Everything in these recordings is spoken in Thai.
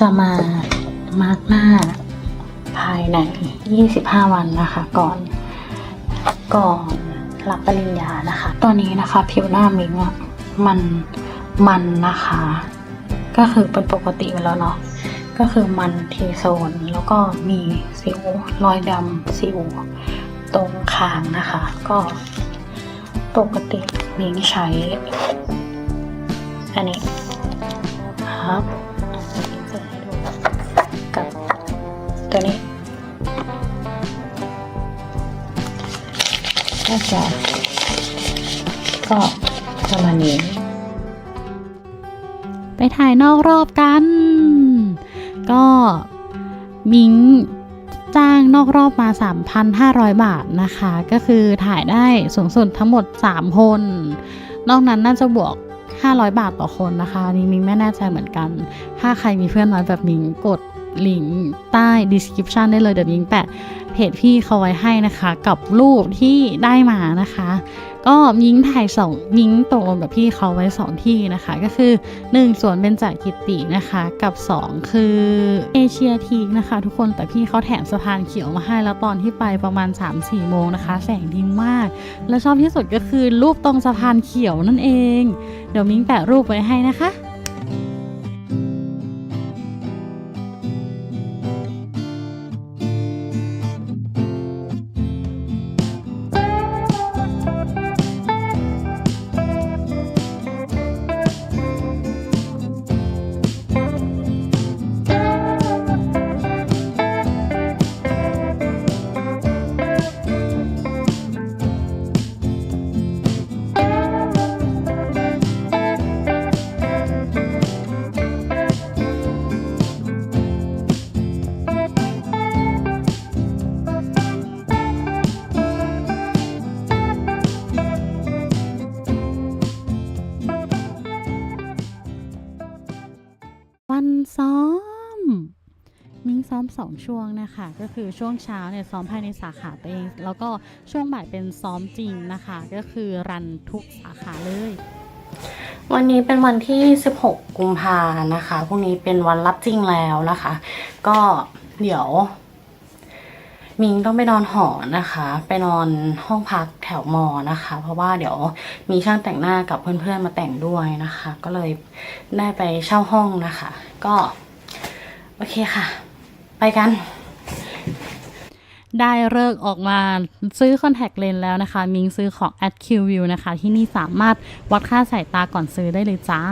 จะมามาร์กหน้าภายใน 25 วันนะคะ ก่อน ก่อนรับปริญญานะคะ ตอนนี้นะคะ ผิวหน้ามิงอะมันมันนะคะ ก็คือเป็นปกติไปแล้วเนาะก็คือมันทีโซน แล้วก็มีสิวรอยดำสิวตรงคางนะคะ ก็ปกติมิงใช้ อันนี้ครับ ตัวนี้ก็จะก็ประมาณนี้ ไปถ่ายนอกรอบกัน ก็มิงจ้างนอกรอบมา 3,500 บาทนะคะ ก็คือถ่ายได้สูงสุดทั้งหมด 3 คน นอกนั้นน่าจะบวก 500 บาทต่อคนนะคะนนี่มิงไม่แน่ใจเหมือนกัน ถ้าใครมีเพื่อนน้อยแบบมิงกด ลิงก์ใต้ description ได้เลยเดี๋ยวมิงแปะเพจพี่เขาไว้ให้นะคะ กับรูปที่ได้มานะคะ ก็มิงถ่ายสองมิงตกลงกับพี่เขาไว้สองที่นะคะ ก็คือ 1สวนเบญจกิตินะคะ กับ 2 คือเอเชียทีกนะคะ ทุกคนแต่พี่เขาแถมสะพานเขียวมาให้แล้วตอนที่ไปประมาณ 3-4 โมงนะคะ แสงดีมาก และชอบที่สุดก็คือรูปตรงสะพานเขียวนั่นเอง เดี๋ยวมิงแปะรูปไว้ให้นะคะ 2 ช่วงนะคะ ก็คือช่วงเช้าเนี่ยซ้อมภายในสาขาเอง แล้วก็ช่วงบ่ายเป็นซ้อมจริงนะคะ ก็คือรันทุกสาขาเลย วันนี้เป็นวันที่ 16 กุมภานะคะพรุ่งนี้เป็นวันรับจริงแล้วนะคะ ก็เดี๋ยว มิงต้องไปนอนหอนะคะ ไปนอนห้องพักแถวมอนะคะ เพราะว่าเดี๋ยวมีช่างแต่งหน้ากับเพื่อนๆมาแต่งด้วยนะคะ ก็เลยได้ไปเช่าห้องนะคะ ก็โอเคค่ะ ไปกัน ได้เลิกษ์ออกมาซื้อคอนแทคเลนส์แล้วนะคะ มิงซื้อของ at q view นะคะ ที่นี่สามารถวัดค่าสายตาก่อนซื้อได้เลยจ้า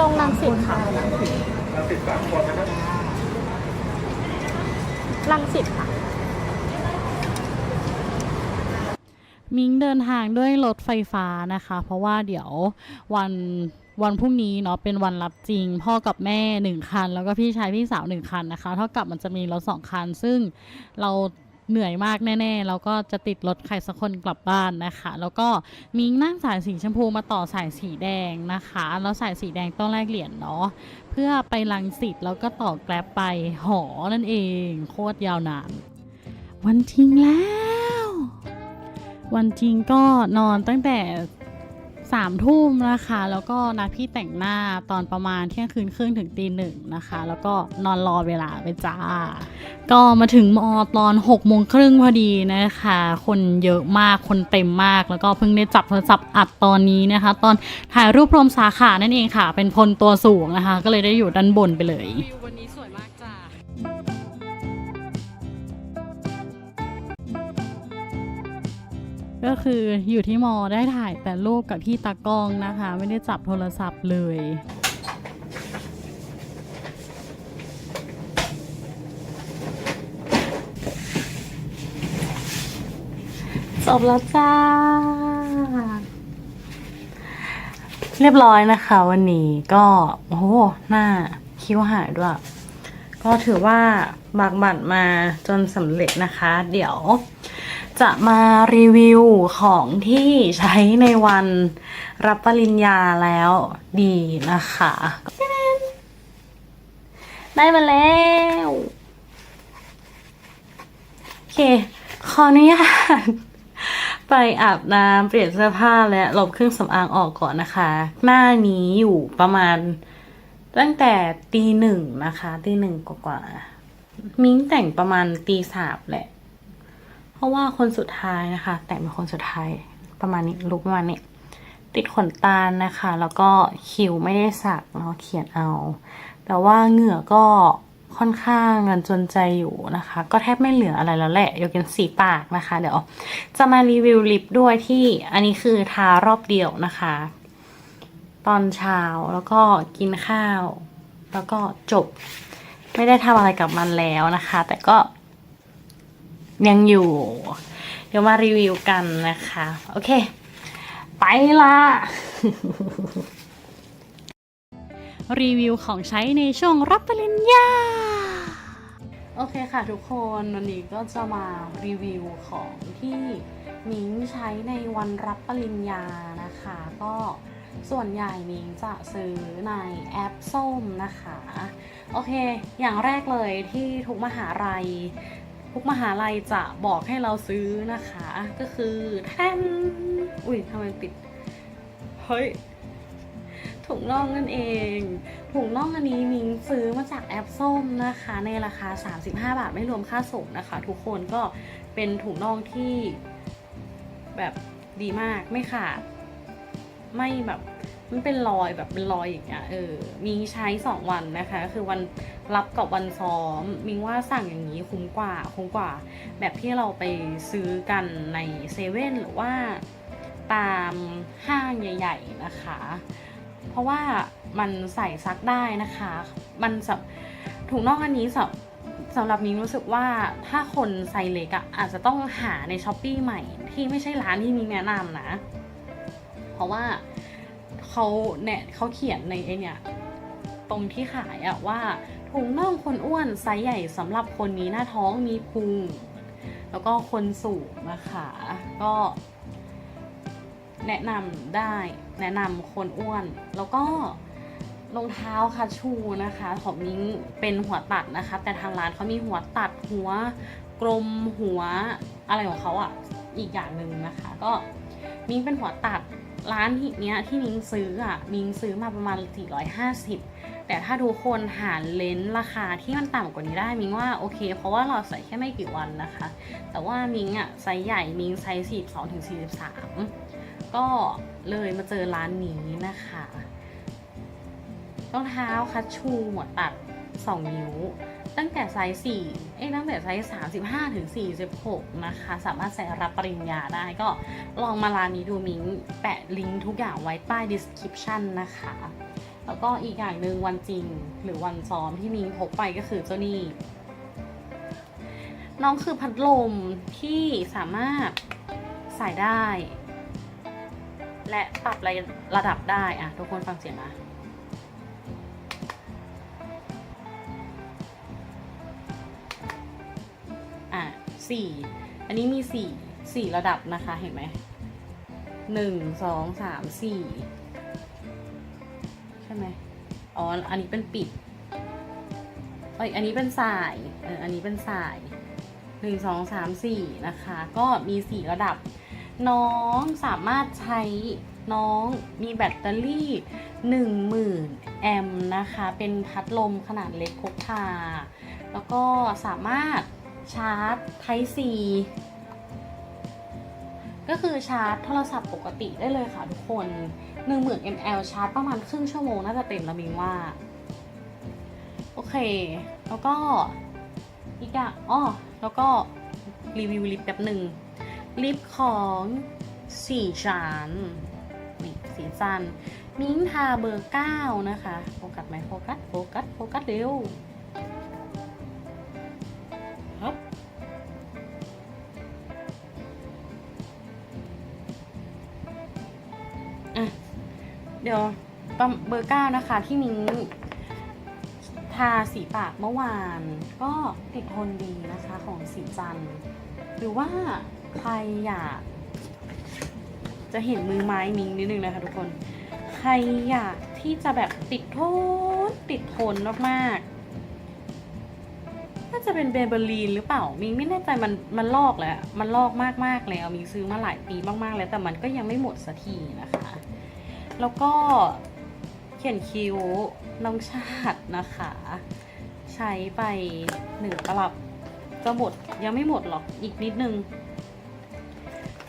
ลงลังสิตค่ะลังสิตค่ะ มิงเดินทางด้วยรถไฟฟ้านะคะ เพราะว่าเดี๋ยววันวันพรุ่งนี้เนาะเป็นวันรับจริง พ่อกับแม่หนึ่งคัน แล้วก็พี่ชายพี่สาวหนึ่งคันนะคะ เท่ากับมันจะมีรถสองคัน ซึ่งเราเหนื่อยมากแน่ๆ แล้วก็จะติดรถใครสักคนกลับบ้านนะคะ แล้วก็มิงนั่งสายสีชมพูมาต่อสายสีแดงนะคะ แล้วสายสีแดงต้องแลกเหรียญเนาะเพื่อไปลังสิตแล้วก็ต่อแกลบไปหอนั่นเอง โคตรยาวนานวันจริงแล้ว วันจริงก็นอนตั้งแต่สามทุ่มนะคะ แล้วก็นัดพี่แต่งหน้าตอนประมาณเที่ยงคืนครึ่งถึงตีหนึ่งนะคะ แล้วก็นอนรอเวลาไปจ้า ก็มาถึงมอตอน6กโมงครึ่งพอดีนะคะ คนเยอะมากคนเต็มมาก แล้วก็เพิ่งได้จับโทรศัพท์อัดตอนนี้นะคะ ตอนถ่ายรูปรวมสาขานั่นเองค่ะ เป็นคนตัวสูงนะคะ ก็เลยได้อยู่ด้านบนไปเลย ก็คืออยู่ที่มอได้ถ่ายแต่รูปกับพี่ตากล้องนะคะ ไม่ได้จับโทรศัพท์เลยจบแล้วจ้า เรียบร้อยนะคะ วันนี้ก็โอ้โหหน้าคิ้วหายด้วย ก็ถือว่าบากบั่นมาจนสำเร็จนะคะ เดี๋ยว จะมารีวิวของที่ใช้ในวันรับปริญญาแล้วดีนะคะ ได้มาแล้วโอเค ขออนุญาตไปอาบน้ำเปลี่ยนเสื้อผ้าและลบเครื่องสำอางออกก่อนนะคะ หน้านี้อยู่ประมาณตั้งแต่ตีหนึ่งนะคะ ตีหนึ่งกว่า มิ้งแต่งประมาณตีสามแหละ เพราะว่าคนสุดท้ายนะคะ แต่งเป็นคนสุดท้ายประมาณนี้ลุกประมาณนี้ติดขนตานะคะ แล้วก็คิ้วไม่ได้สักเนาะเขียนเอา แต่ว่าเหงื่อก็ค่อนข้างเงินจนใจอยู่นะคะ ก็แทบไม่เหลืออะไรแล้วแหละยกเว้นสีปากนะคะ เดี๋ยวจะมารีวิวลิปด้วยที่อันนี้คือทารอบเดียวนะคะ ตอนเช้าแล้วก็กินข้าว แล้วก็จบ ไม่ได้ทำอะไรกับมันแล้วนะคะ แต่ก็ ยังอยู่ เดี๋ยวมารีวิวกันนะคะ โอเค ไปละรีวิวของใช้ในช่วงรับปริญญา โอเคค่ะทุกคนวันนี้ก็จะมารีวิวของที่นิ้งใช้ในวันรับปริญญานะคะ ก็ส่วนใหญ่นิ้งจะซื้อในแอปส้มนะคะ โอเค อย่างแรกเลยที่ทุกมหาลัย กมหาลัยจะบอกให้เราซื้อนะคะ ก็คือแท่นอุ้ยทำไมปิด เฮ้ยถุงน่องนั่นเอง ถุงน่องอันนี้มิงซื้อมาจากแอปส้มนะคะ ในราคา 35 บาทไม่รวมค่าส่งนะคะ ทุกคนก็เป็นถุงน่องที่แบบดีมากไม่ขาดไม่แบบ มันเป็นรอยแบบเป็นรอยอย่างเงี้ยเออมิงใช้2วันนะคะ คือวันรับกับวันซ้อม มิงว่าสั่งอย่างนี้คุ้มกว่าคุ้มกว่า แบบที่เราไปซื้อกันในเซเว่นหรือว่าตามห้างใหญ่ ๆนะคะ เพราะว่ามันใส่ซักได้นะคะ มันสำถุงน่องอันนี้สำสำหรับมิ้งรู้สึกว่าถ้าคนไซส์เล็กอะอาจจะต้องหาในช้อปปีใหม่ที่ไม่ใช่ร้านที่มิ้งแนะนำนะ เพราะว่า เขาเนี่ยเขาเขียนในไอเนี่ยตรงที่ขายอะว่าถุงน่องคนอ้วนไซส์ใหญ่สำหรับคนมีหน้าท้องมีพุง แล้วก็คนสูงนะคะก็แนะนำได้แนะนำคนอ้วน แล้วก็รองเท้าคัชชูนะคะของมิ้งเป็นหัวตัดนะคะ แต่ทางร้านเขามีหัวตัดหัวกลมหัวอะไรของเขาอะอีกอย่างหนึ่งนะคะ ก็มิ้งเป็นหัวตัด ร้านที่เนี้ยที่มิ้งซื้ออะมิ้งซื้อมาประมาณ 450 แต่ถ้าทุกคนหารเลนส์ราคาที่มันต่ำกว่านี้ได้มิงว่าโอเค เพราะว่าเราใส่แค่ไม่กี่วันนะคะ แต่ว่ามิงอะไซส์ใหญ่มิงไซส์42ถึง43 ก็เลยมาเจอร้านนี้นะคะรองเท้าคัชชูหัวตัด 2 นิ้ว ตั้งแต่ไซส์4เอ้ตั้งแต่ไซส์35ถึง46 นะคะ สามารถใส่รับปริญญาได้ก็ลองมาร้านนี้ดูมิงแปะลิงก์ทุกอย่างไว้ใต้ description นะคะ แล้วก็อีกอย่างหนึ่งวันจริงหรือวันซ้อมที่มิงพกไปก็คือเจ้านี่น้องคือพัดลมที่สามารถใส่ได้ และปรับระระดับได้อะทุกคนฟังเสียงนะ สี่อันนี้มีสี่สี่ระดับนะคะเห็นไหมหนึ่งสองสามสี่ใช่ไหมอ๋ออันนี้เป็นปิดเอ้ยอันนี้เป็นสายเอออันนี้เป็นสายหนึ่งสองสามสี่นะคะ ก็มีสี่ระดับ น้องสามารถใช้น้องมีแบตเตอรี่10,000แอมป์นะคะ เป็นพัดลมขนาดเล็กพกพาแล้วก็สามารถ ชาร์จ Type C ก็คือชาร์จโทรศัพท์ปกติได้เลยค่ะทุกคน 10,000 mAh ชาร์จประมาณครึ่งชั่วโมงน่าจะเต็มแล้วมิงว่า โอเค แล้วก็อีกอย่างอ๋อแล้วก็รีวิวลิปแป๊บหนึ่งลิปของสี่ชั้นนี่สีจันมิ้งทาเบอร์เก้านะคะ โฟกัสไหมโฟกัส โฟกัส โฟกัสเร็ว เดี๋ยวเบอร์เก้านะคะที่มิ้งทาสีปากเมื่อวาน ก็ติดทนดีนะคะของสีจันหรือว่าใครอยากจะเห็นมือไม้มิ้งนิดนึงนะคะทุกคน ใครอยากที่จะแบบติดทนติดทนมากๆน่าจะเป็นเบเบอรีนหรือเปล่ามิงไม่แน่ใจมันมันลอกแล้ว มันลอกมากๆแล้วมิงซื้อมาหลายปีมากๆแล้ว แต่มันก็ยังไม่หมดสักทีนะคะ แล้วก็เขียนคิ้วน้องชาตินะคะ ใช้ไปหนึ่งตลับจะหมดยังไม่หมดหรอกอีกนิดนึง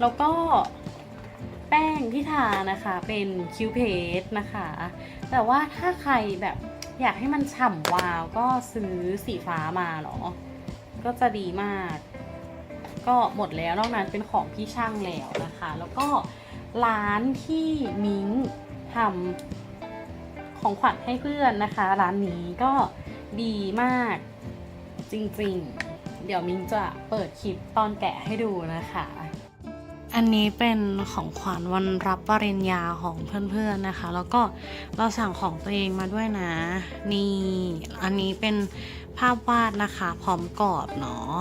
แล้วก็แป้งที่ทานะคะเป็นคิวเพสนะคะ แต่ว่าถ้าใครแบบอยากให้มันฉ่ำวาวก็ซื้อสีฟ้ามาเหรอก็จะดีมาก ก็หมดแล้วนอกนั้นเป็นของพี่ช่างแล้วนะคะ แล้วก็ ร้านที่มิ้งทำของขวัญให้เพื่อนนะคะ ร้านนี้ก็ดีมากจริงๆ เดี๋ยวมิ้งจะเปิดคลิปตอนแกะให้ดูนะคะ อันนี้เป็นของขวัญวันรับปริญญาของเพื่อนๆนะคะ แล้วก็เราสั่งของตัวเองมาด้วยนะ นี่ อันนี้เป็นภาพวาดนะคะ พร้อมกรอบเนาะ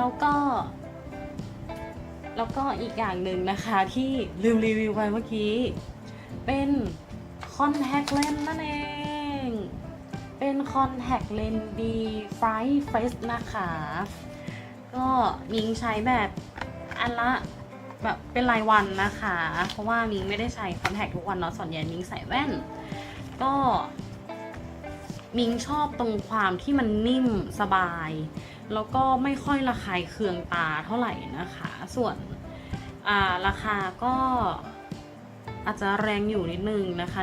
แล้วก็แล้วก็อีกอย่างหนึ่งนะคะที่ลืมรีวิวไปเมื่อกี้ เป็นคอนแทคเลนส์นั่นเอง เป็นคอนแทคเลนส์ดีไฟเฟสนะคะ ก็มิงใช้แบบอันละแบบเป็นรายวันนะคะ เพราะว่ามิงไม่ได้ใช้คอนแทคทุกวันเนาะส่วนใหญ่มิงใส่แว่น ก็มิงชอบตรงความที่มันนิ่มสบาย แล้วก็ไม่ค่อยระคายเคืองตาเท่าไหร่นะคะ ส่วนราคาก็อาจจะแรงอยู่นิดนึงนะคะ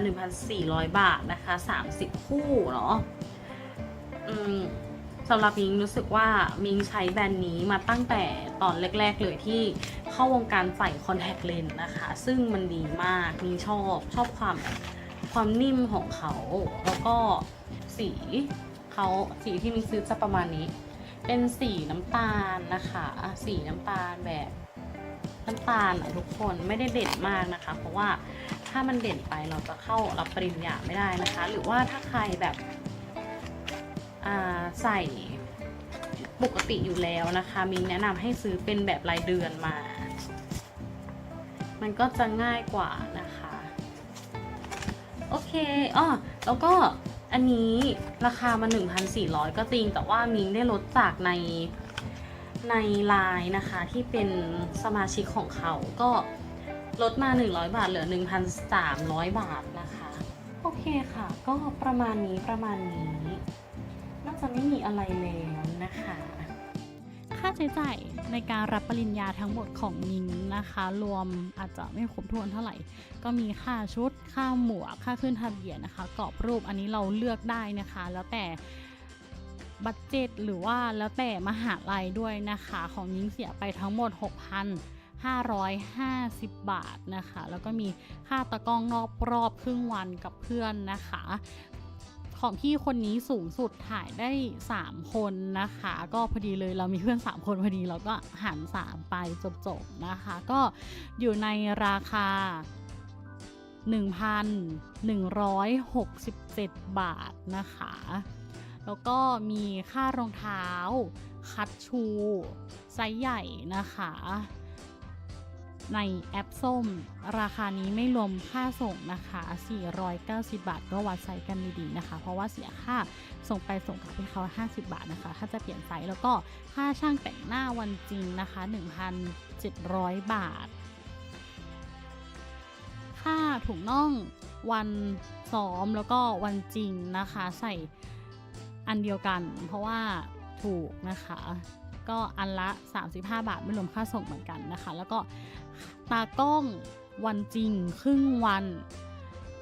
1,400 บาทนะคะ 30 คู่เนาะสำหรับมิงรู้สึกว่ามิงใช้แบรนด์นี้มาตั้งแต่ตอนแรก ๆ เลยที่เข้าวงการใส่คอนแทคเลนส์นะคะ ซึ่งมันดีมากมิงชอบชอบความความนิ่มของเขา แล้วก็สีเขาสีที่มิงซื้อจะประมาณนี้ เป็นสีน้ำตาลนะคะสีน้ำตาลแบบน้ำตาลอะทุกคนไม่ได้เด่นมากนะคะ เพราะว่าถ้ามันเด่นไปเราจะเข้ารับปริญญาไม่ได้นะคะ หรือว่าถ้าใครแบบใส่ปกติอยู่แล้วนะคะมิงแนะนำให้ซื้อเป็นแบบรายเดือนมา มันก็จะง่ายกว่านะคะ โอเคอ๋อแล้วก็ อันนี้ราคามา 1,400 ก็จริง แต่ว่ามิงได้ลดจากในในไลน์นะคะที่เป็นสมาชิกของเขาก็ลดมา 100 บาทเหลือ 1,300 บาทนะคะ โอเคค่ะ ก็ประมาณนี้ประมาณนี้ น่าจะไม่มีอะไรแล้วนะคะ ค่าใช้จ่ายในการรับปริญญาทั้งหมดของมินนะคะ รวมอาจจะไม่ครบถ้วนเท่าไหร่ ก็มีค่าชุด ค่าหมวก ค่าขึ้นทะเบียนนะคะ กรอบรูปอันนี้เราเลือกได้นะคะ แล้วแต่บัตเจ็ตหรือว่าแล้วแต่มหาลัยด้วยนะคะ ของยิงเสียไปทั้งหมด 6,550 บาทนะคะ แล้วก็มีค่าตะกล้องนอกรอบครึ่งวันกับเพื่อนนะคะ ของพี่คนนี้สูงสุดถ่ายได้ 3 คนนะคะ ก็พอดีเลยเรามีเพื่อน 3 คนพอดีเราก็หัน 3 ไปจบๆนะคะ ก็อยู่ในราคา 1,167 บาทนะคะ แล้วก็มีค่ารองเท้า คัดชู ไซส์ใหญ่นะคะ ในแอปส้ม ราคานี้ไม่รวมค่าส่งนะคะ 490 บาท ก็วัดไซส์กันดีๆนะคะ เพราะว่าเสียค่าส่งไปส่งกลับให้เขา 50 บาทนะคะ ถ้าจะเปลี่ยนไซส์แล้วก็ค่าช่างแต่งหน้าวันจริงนะคะ 1,700 บาท ค่าถุงน่องวันซ้อมแล้วก็วันจริงนะคะ ใส่อันเดียวกัน เพราะว่าถูกนะคะก็อันละ 35 บาทไม่รวมค่าส่งเหมือนกันนะคะ แล้วก็ ตากล้องวันจริง ครึ่งวัน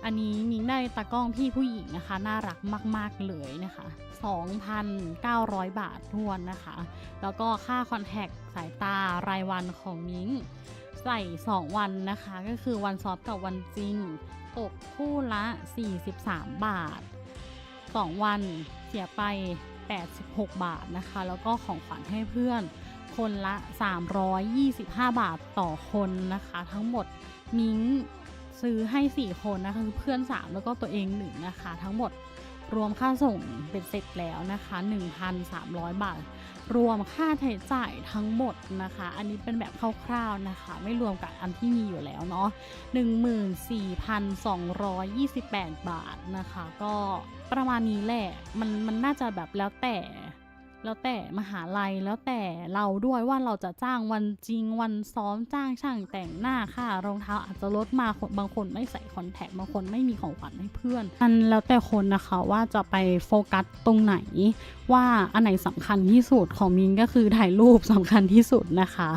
อันนี้มิ้งได้ตากล้องพี่ผู้หญิงนะคะ น่ารักมาก ๆ เลยนะคะ 2,900 บาททวนนะคะ แล้วก็ค่าคอนแทคสายตารายวันของมิ้งใส่ 2 วันนะคะ ก็คือวันซ้อมกับวันจริง ตกคู่ละ 43 บาท 2 วันเสียไป 86 บาทนะคะ แล้วก็ของขวัญให้เพื่อน คนละ 325 บาทต่อคนนะคะ ทั้งหมดมิ้งซื้อให้ 4 คนนะคะคือเพื่อน 3 แล้วก็ตัวเอง1นะคะ ทั้งหมดรวมค่าส่งเป็นเสร็จแล้วนะคะ 1,300 บาท รวมค่าใช้จ่ายทั้งหมดนะคะ อันนี้เป็นแบบคร่าวๆนะคะ ไม่รวมกับอันที่มีอยู่แล้วเนาะ14,228 บาทนะคะ ก็ประมาณนี้แหละ มันมันน่าจะแบบแล้วแต่ แล้วแต่มหาลัยแล้วแต่เราด้วยว่าเราจะจ้างวันจริงวันซ้อมจ้างช่างแต่งหน้าค่ะรองเท้าอาจจะลดมาคนบางคนไม่ใส่คอนแทคบางคนไม่มีของขวัญให้เพื่อนมันแล้วแต่คนนะคะว่าจะไปโฟกัสตรงไหน ว่าอันไหนสำคัญที่สุดของมินก็คือถ่ายรูปสำคัญที่สุดนะคะ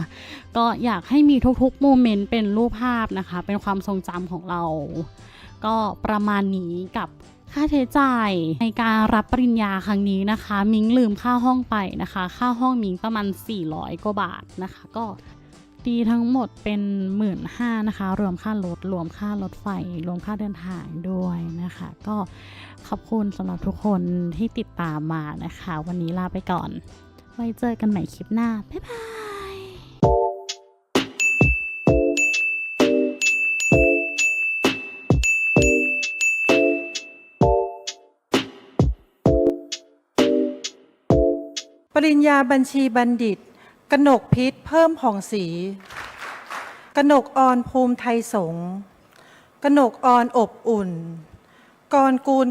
ก็อยากให้มีทุกๆโมเมนต์เป็นรูปภาพนะคะ เป็นความทรงจำของเรา ก็ประมาณนี้กับ ค่าใช้จ่ายในการรับปริญญาครั้งนี้นะคะ มิงลืมค่าห้องไปนะคะ ค่าห้องมิงประมาณ 400 กว่าบาทนะคะ ก็ดีทั้งหมดเป็น 1 5ื่นนะคะ รวมค่ารถ รวมค่ารถไฟ รวมค่าเดินทางด้วยนะคะ ก็ขอบคุณสำหรับทุกคนที่ติดตามมานะคะ วันนี้ลาไปก่อน ไว้เจอกันใหม่คลิปหน้า บ๊ายบาย ริญญาบัญชีบัณฑิต กนกพิษเพิ่มผ่องศรีกนกออนภูมิไทยสงกนกออนอบอุ่น กรกูล